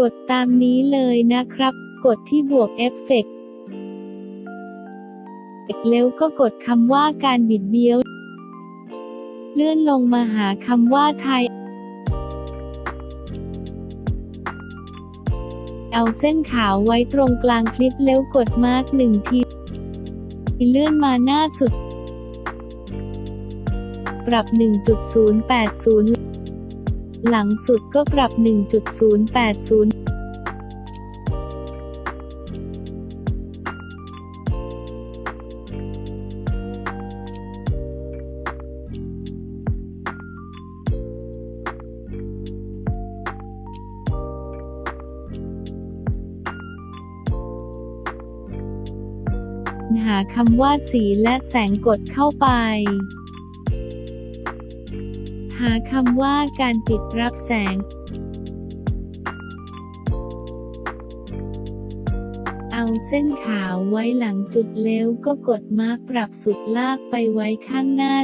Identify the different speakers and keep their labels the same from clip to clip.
Speaker 1: กดตามนี้เลยนะครับ กดที่บวกเอฟเฟกต์แล้วก็กดคำว่าการบิดเบี้ยว เลื่อนลงมาหาคำว่าไทย เอาเส้นขาวไว้ตรงกลางคลิปแล้วกดมาร์กหนึ่งที เลื่อนมาหน้าสุด ปรับ 1.080 หลังสุดก็ปรับ 1.080หาคำว่าสีและแสงกดเข้าไป หาคำว่าการปิดรับแสง เอาเส้นขาวไว้หลังจุดเล้วก็กดมาร์กปรับสุดลากไปไว้ข้างหน้า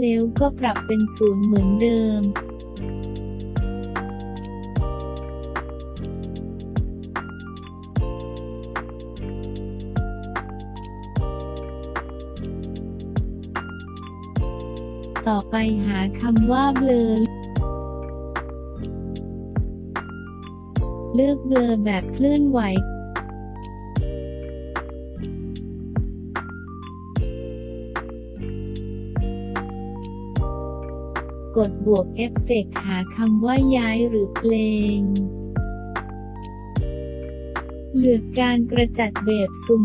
Speaker 1: แล้วก็ปรับเป็นศูนย์เหมือนเดิม ต่อไปหาคำว่าเบลอเลือกเบลอแบบเคลื่อนไหว กดบวกเอฟเฟกต์หาคำว่าย้ายหรือเพลง เหลือการกระจัดแบบซุม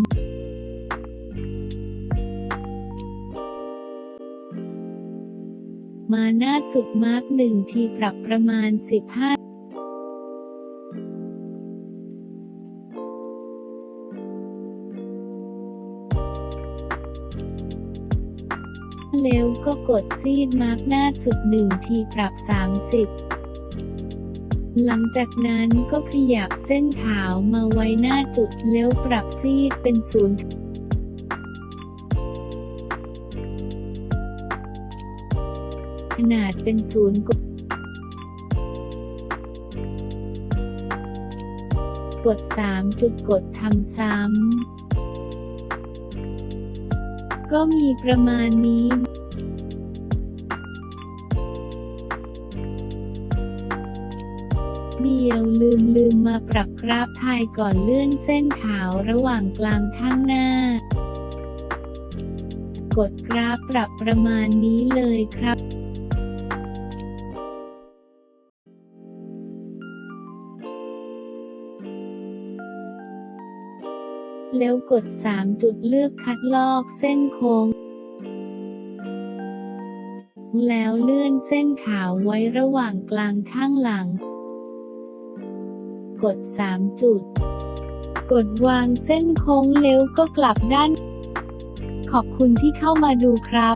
Speaker 1: มาหน้าสุดมาร์กหนึ่งทีปรับประมาณ 15 แล้วก็กดซีดมาร์กหน้าสุดหนึ่งทีปรับ 30 หลังจากนั้นก็ขยับเส้นขาวมาไว้หน้าจุดแล้วปรับซีดเป็นศูนย์ขนาดเป็นศูนย์กดกด 3 จุดกดทำซ้ำ ก็มีประมาณนี้เดียวลืมลืมมาปรับกราฟไทยก่อนเลื่อนเส้นขาวระหว่างกลางข้างหน้า กดกราฟปรับประมาณนี้เลยครับ แล้วกด 3 จุดเลือกคัดลอกเส้นโค้ง แล้วเลื่อนเส้นขาวไว้ระหว่างกลางข้างหลัง กด 3 จุด กดวางเส้นโค้งเลี้ยวก็กลับด้าน ขอบคุณที่เข้ามาดูครับ